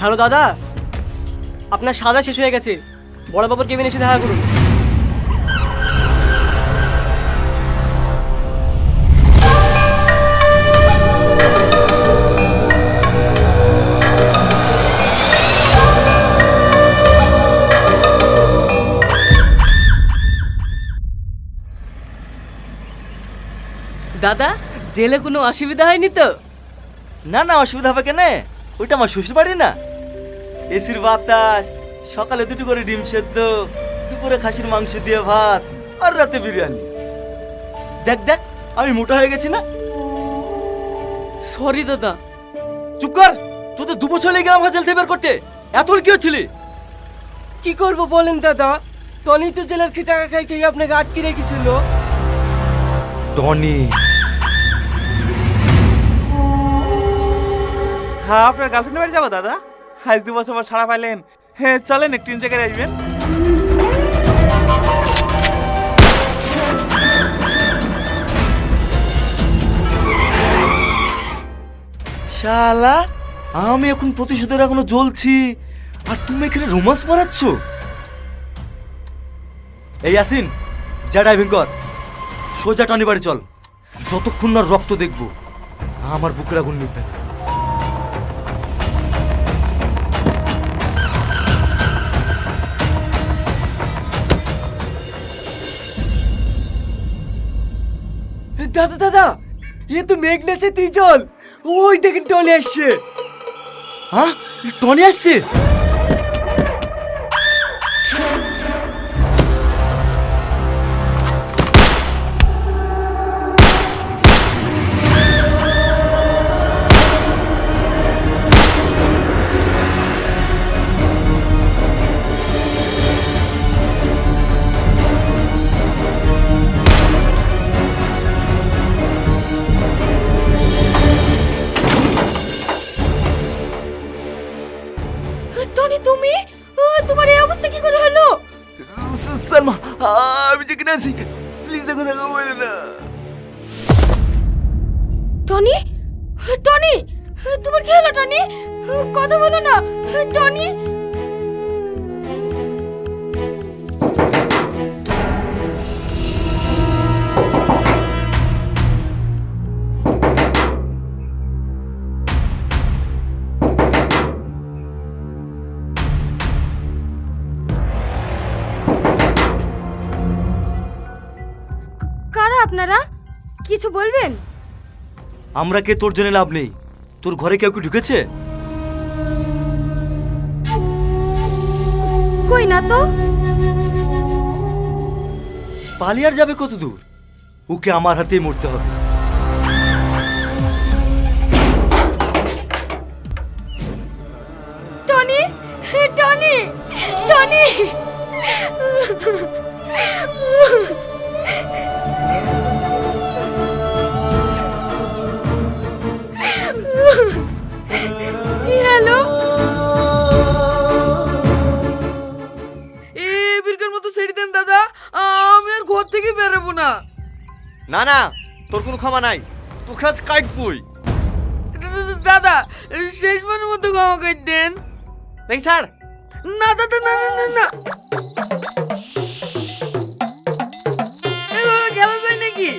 Hello দাদা, আপনার সাদা শেষ হয়ে গেছে। বড়বাবুর কেবিন এসে দেখা করুন। দাদা, জেলে কোনো অসুবিধা হয়নি তো? না না, অসুবিধা হবে কেন? ওইটা আমার শ্বশুর বাড়ি না। এসির বাতাস সকালে দুটো করে ডিম সেদ্ধ দুপুরে খাসির মাংস দিয়ে ভাত আর রাতে বিরিয়ানি। দেখ দেখ আমি মোটা হয়ে গেছি না? সরি দাদা। চুপ কর তোদের দু বছর লেগে আমার জেল থেকে বের করতে। এত কি হচ্ছিলি? কি করব বলেন দাদা? টনি তো জেলার কি টাকা খাই খেয়ে আপনাকে আটকে রেখেছিল? টনি। হ্যাঁ আপনার গার্লফ্রেন্ড বাড়ি যাব দাদা? আজ দু বছর পর সারা পাইলেন। হ্যাঁ চলেন, একটু করে আসবেন। শালা, আমি এখন প্রতিশোধের এখনও জ্বলছি। আর তুমি এখানে রোমান্স মারাচ্ছ? এই আসিন যা ড্রাইভিং কর। সোজা টনি বাড়ি চল। যতক্ষণ না রক্ত দেখব, আমার বুকের আগুন নিবে না। দাদা দাদা এ তো মেঘ নেছে তুই ওই দেখেন টনি আসছে। হ্যাঁ? টনি আসছে? কথা বলো না, টনি। কারা আপনারা? কিছু বলবেন? আমরা কে তোর জন্য লাভ নেই? তোর ঘরে কেউ কি ঢুকেছে? কই না তো? পালিয়ার যাবে কত দূর? ওকে আমার হাতেই মরতে হবে। টনি টনি টনি না না তোর কোনো ক্ষমা নাই। তোকে আজ কাটবই দাদা শেষবারের মতো ক্ষমা করে দেন। দেখি স্যার না দাদা না না না না। এভাবে খেলা যায় নাকি?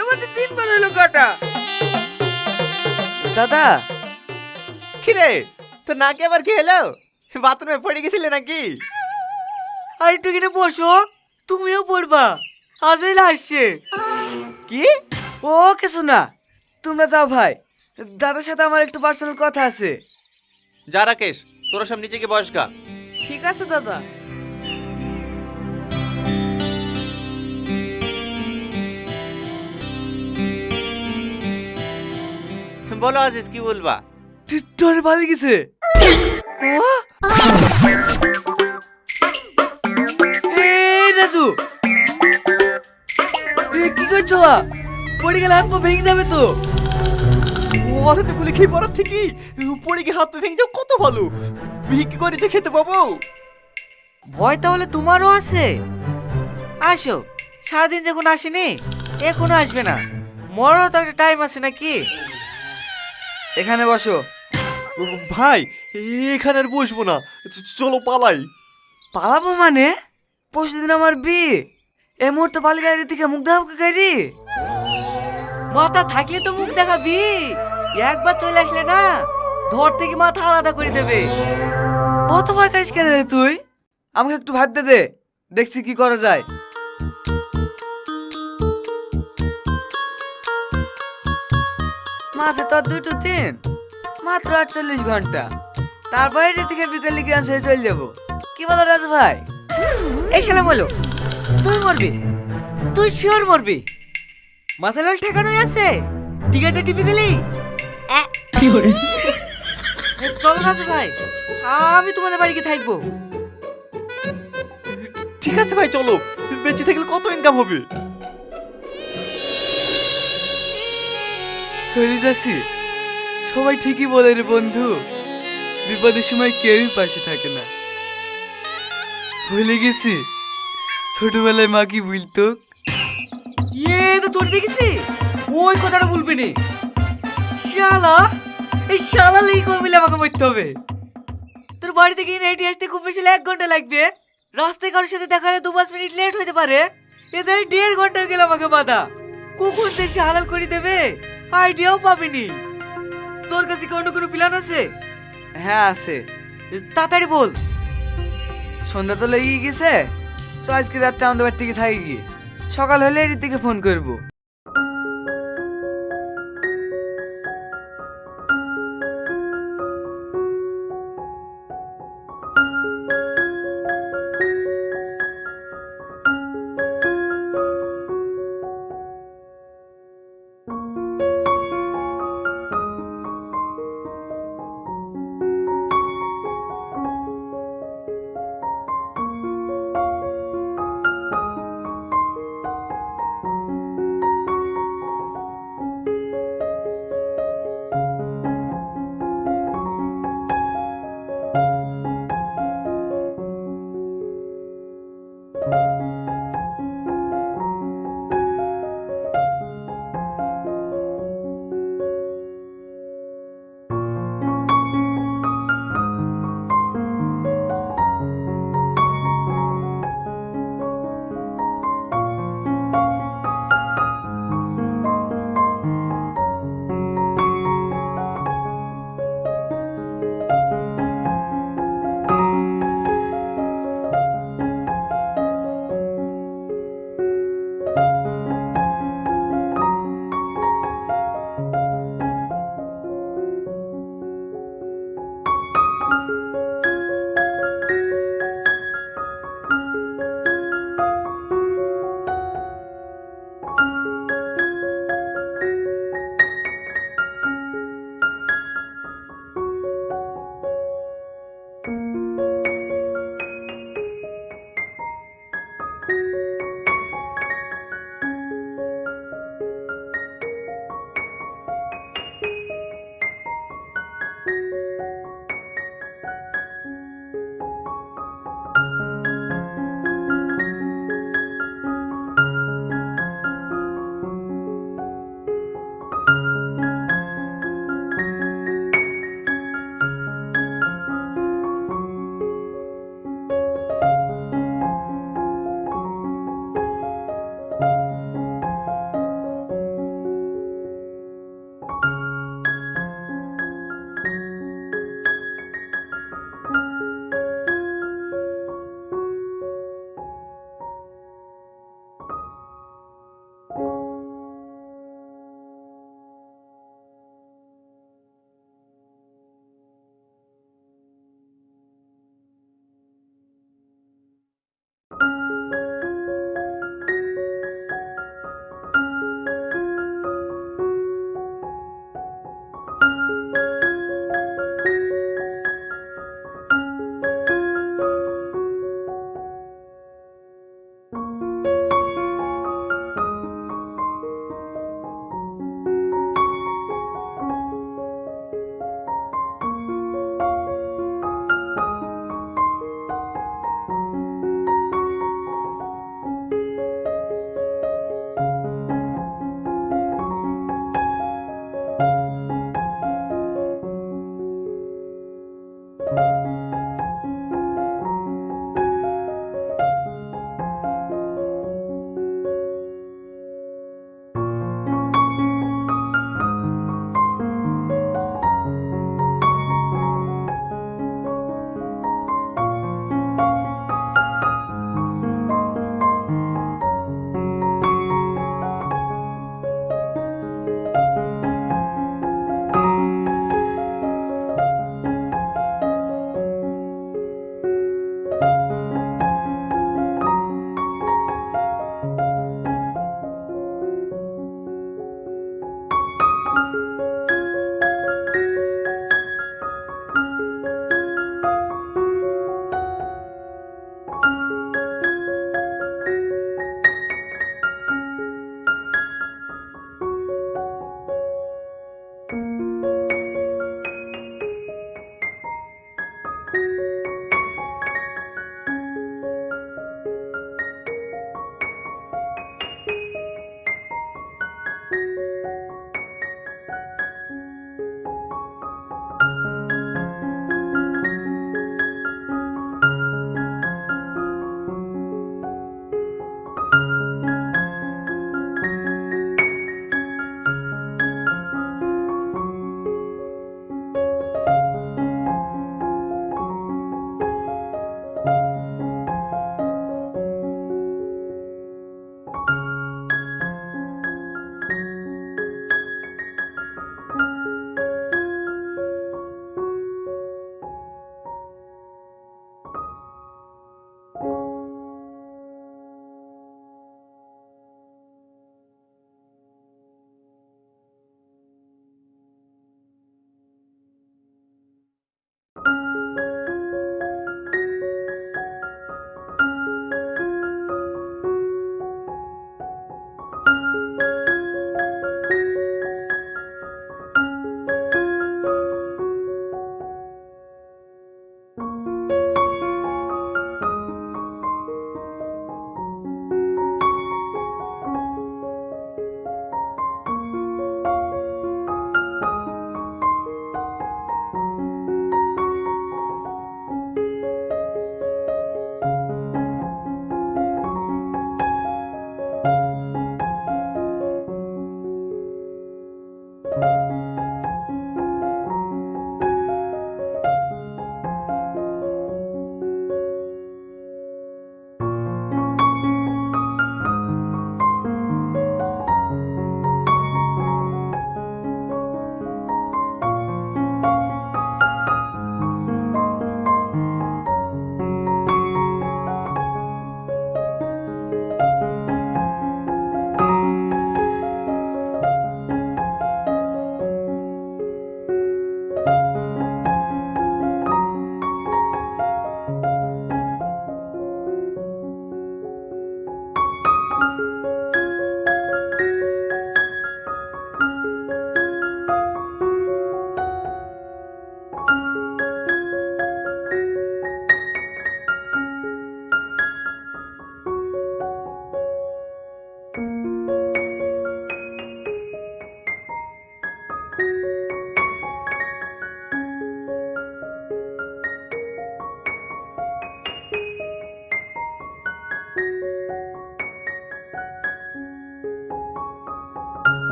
এবার তিনবার হলো কাটা। দাদা কিরে তো নাকি আবার কি হলো? বাথরুমে পড়ে গেছিলে নাকি? আর একটু কিনে বসো তুমিও পড়বা। আজরাইল আসছে। কি? ও কিছু না তোমরা যাও ভাই। দাদার সাথে আমার একটু পার্সোনাল কথা আছে। যা রাকেশ তোরা সব গিয়ে বয়স্কা ঠিক আছে দাদা। বলো আজিজ কি বলবা? তোর ভালো গেছে। রাজু এ, কি করছ? পড়ে গেলে হাত পা ভেঙে যাবে তো। গুলি খেয়ে থেকে পড়ে গিয়ে হাত পা ভেঙে যাও কত ভালো। ভিক্ষি খেতে পাবো। ভয় তাহলে তোমারও আছে? আসো সারাদিন যখন আসেনি এখনও আসবে না। মরারও তো একটা টাইম আছে নাকি? এখানে বসো। ভাই এখানে আর বসবো না। চলো পালাই। পালাবো মানে? পরশুদিন আমার বিয়ে। এই মুহূর্তে পালি গাড়ি মুখ দেখাবো গাড়ি মাথা থাকলে তো মুখ দেখাবি। একবার চলে আসলে না, ধর থেকে মাথা আলাদা করে দেবে। কত ভয় করিস কেন রে তুই? আমাকে একটু ভাবতে দে দেখছি কি করা যায়। মাসে তো আর দুটো দিন মাত্র আটচল্লিশ ঘণ্টা। তারপরে রে থেকে বিকেলে গ্রাম ছেড়ে চলে যাব। কি বলো রাজু ভাই? এই শালা বলো। তুই মরবি। তুই শিওর মরবি। মাথা লাল ঠেকানোই আছে। টিকেটটা টিপি দিলি? কি করে চলো রাজু ভাই। আমি তোমাদের বাড়িতে থাকব। ঠিক আছে ভাই চলো। বেঁচে থাকলে কত ইনকাম হবে? চলে যাচ্ছি। সবাই ঠিকই বলে রে বন্ধু। বিপদের সময় কেউই পাশে থাকে না। ভুলে গেছি। ছোটবেলায় মা কি বলতো? ইয়ে তো চলে দেখেছি? ওই কথাটা বলবি নি। শালা এই শালা লেগে করে মিলে আমাকে মরতে হবে। তোর বাড়ি থেকে হেঁটে আসতে খুব বেশি এক ঘণ্টা লাগবে। রাস্তায় কারোর সাথে দেখা হলে দু পাঁচ মিনিট লেট হতে পারে। এদের দেড় ঘণ্টা গেল আমাকে বাধা। সে সে হালাল করে দেবে আইডিয়াও পাবিনি। তোর কাছে কি অন্য কোনো প্ল্যান আছে? হ্যাঁ আছে। তাড়াতাড়ি বল। সন্ধ্যা তো লেগে গেছে। তো আজকে রাতটা আমাদের বাড়ি থেকে থাকি গিয়ে। সকাল হলে এর থেকে ফোন করব।